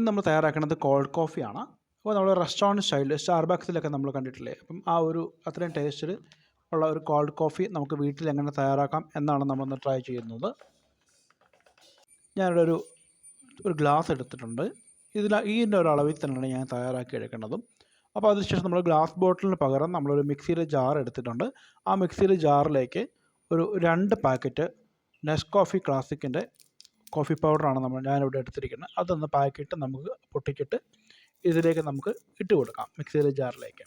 ഇന്ന് നമ്മൾ തയ്യാറാക്കുന്നത് കോൾഡ് കോഫിയാണ് അപ്പോൾ നമ്മൾ റെസ്റ്റോറന്റ് സ്റ്റൈലിൽ സ്റ്റാർബക്സിലൊക്കെ നമ്മൾ കണ്ടിട്ടില്ലേ? അപ്പം ആ ഒരു അത്രയും ടേസ്റ്റിൽ ഉള്ള ഒരു കോൾഡ് കോഫി നമുക്ക് വീട്ടിൽ എങ്ങനെ തയ്യാറാക്കാം എന്നാണ് നമ്മളൊന്ന് ട്രൈ ചെയ്യുന്നത്. ഞാനിവിടെ ഒരു ഒരു ഗ്ലാസ് എടുത്തിട്ടുണ്ട്. ഇതിൽ ഈന്റെ ഒരു അളവിൽ തന്നെയാണ് ഞാൻ തയ്യാറാക്കി എടുക്കേണ്ടതും. അപ്പോൾ അതിനുശേഷം നമ്മൾ ഗ്ലാസ് ബോട്ടിലിന് പകരം നമ്മളൊരു മിക്സിയിലെ ജാർ എടുത്തിട്ടുണ്ട്. ആ മിക്സിയിലെ ജാറിലേക്ക് ഒരു രണ്ട് പാക്കറ്റ് നെസ്കോഫി ക്ലാസിക്കിന്റെ കോഫി പൗഡറാണ് നമ്മൾ ഞാനിവിടെ എടുത്തിരിക്കുന്നത്. അതൊന്ന് പാക്കറ്റ് നമുക്ക് പൊട്ടിച്ചിട്ട് ഇതിലേക്ക് നമുക്ക് ഇട്ട് കൊടുക്കാം മിക്സിയിലെ ജാറിലേക്ക്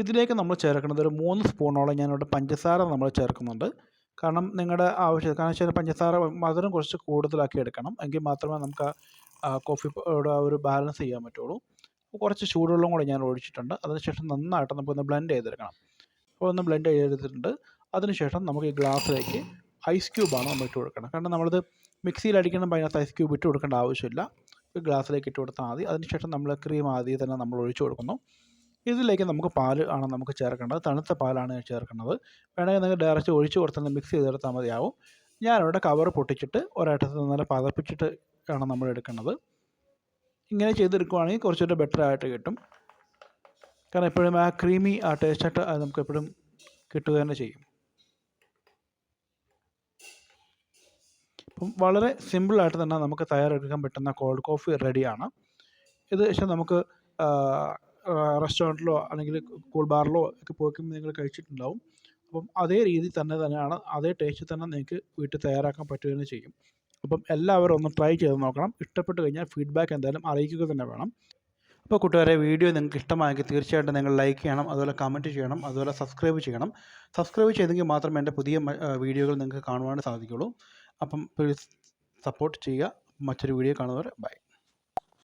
ഇതിലേക്ക് നമ്മൾ ചേർക്കുന്നത് ഒരു മൂന്ന് സ്പൂണോളം ഞാനിവിടെ പഞ്ചസാര നമ്മൾ ചേർക്കുന്നുണ്ട്. കാരണം നിങ്ങളുടെ ആവശ്യം കാരണം വെച്ചാൽ പഞ്ചസാര മധുരം കുറച്ച് കൂടുതലാക്കി എടുക്കണം. എങ്കിൽ മാത്രമേ നമുക്ക് കോഫി കോഫിയുടെ ഒരു ബാലൻസ് ചെയ്യാൻ പറ്റുള്ളൂ. കുറച്ച് ചൂടുവെള്ളം കൂടെ ഞാൻ ഒഴിച്ചിട്ടുണ്ട്. അതിനുശേഷം നന്നായിട്ട് നമുക്കൊന്ന് ബ്ലെൻഡ് ചെയ്തെടുക്കണം. അപ്പോൾ ഒന്ന് ബ്ലെൻഡ് ചെയ്തെടുത്തിട്ടുണ്ട്. അതിനുശേഷം നമുക്ക് ഈ ഗ്ലാസ്സിലേക്ക് ഐസ് ക്യൂബാണ് നമ്മൾ ഇട്ട് കൊടുക്കണം. കാരണം നമ്മളത് മിക്സിയിൽ അടിക്കുമ്പോൾ അതിനകത്ത് ഐസ് ക്യൂബ് ഇട്ട് കൊടുക്കേണ്ട ആവശ്യമില്ല. ഗ്ലാസ്സിലേക്ക് ഇട്ട് കൊടുത്താൽ മതി. അതിനുശേഷം നമ്മൾ ക്രീം ആദ്യം തന്നെ നമ്മൾ ഒഴിച്ചു കൊടുക്കുന്നു. ഇതിലേക്ക് നമുക്ക് പാൽ ആണ് നമുക്ക് ചേർക്കേണ്ടത്. തണുത്ത പാലാണ് ചേർക്കുന്നത് വേണമെങ്കിൽ നിങ്ങൾക്ക് ഡയറക്റ്റ് ഒഴിച്ച് കൊടുത്താൽ മിക്സ് ചെയ്തെടുത്താൽ മതിയാവും. ഞാനിവിടെ കവർ പൊട്ടിച്ചിട്ട് ഒരാട്ടത്ത് നല്ല പതപ്പിച്ചിട്ട് ആണ് നമ്മൾ എടുക്കുന്നത് ഇങ്ങനെ ചെയ്തെടുക്കുവാണെങ്കിൽ കുറച്ചുകൂടെ ബെറ്റർ ആയിട്ട് കിട്ടും. കാരണം എപ്പോഴും ആ ക്രീമി ആ ടേസ്റ്റായിട്ട് അത് നമുക്ക് എപ്പോഴും കിട്ടുക തന്നെ ചെയ്യും. അപ്പം വളരെ സിമ്പിളായിട്ട് തന്നെ നമുക്ക് തയ്യാറെടുക്കാൻ പറ്റുന്ന കോൾഡ് കോഫി റെഡിയാണ് ഇത് പക്ഷേ നമുക്ക് റെസ്റ്റോറന്റിലോ അല്ലെങ്കിൽ കൂൾ ബാറിലോ ഒക്കെ പോയി നിങ്ങൾ കഴിച്ചിട്ടുണ്ടാവും. അപ്പം അതേ രീതി തന്നെ തന്നെയാണ് അതേ ടേസ്റ്റ് തന്നെ നിങ്ങൾക്ക് വീട്ടിൽ തയ്യാറാക്കാൻ പറ്റുകയും ചെയ്യും. അപ്പം എല്ലാവരും ഒന്ന് ട്രൈ ചെയ്ത് നോക്കണം. ഇഷ്ടപ്പെട്ട് കഴിഞ്ഞാൽ ഫീഡ്ബാക്ക് എന്തായാലും അറിയിക്കുക തന്നെ വേണം. അപ്പോൾ കൂട്ടുകാരെ വീഡിയോ നിങ്ങൾക്ക് ഇഷ്ടമായെങ്കിൽ തീർച്ചയായിട്ടും നിങ്ങൾ ലൈക്ക് ചെയ്യണം അതുപോലെ കമന്റ് ചെയ്യണം അതുപോലെ സബ്സ്ക്രൈബ് ചെയ്യണം. സബ്സ്ക്രൈബ് ചെയ്തെങ്കിൽ മാത്രമേ എന്റെ പുതിയ വീഡിയോകൾ നിങ്ങൾക്ക് കാണുവാൻ സാധിക്കുള്ളൂ അപ്പം പ്ലീസ് സപ്പോർട്ട് ചെയ്യുക. മറ്റൊരു വീഡിയോ കാണുന്നവരെ ബൈ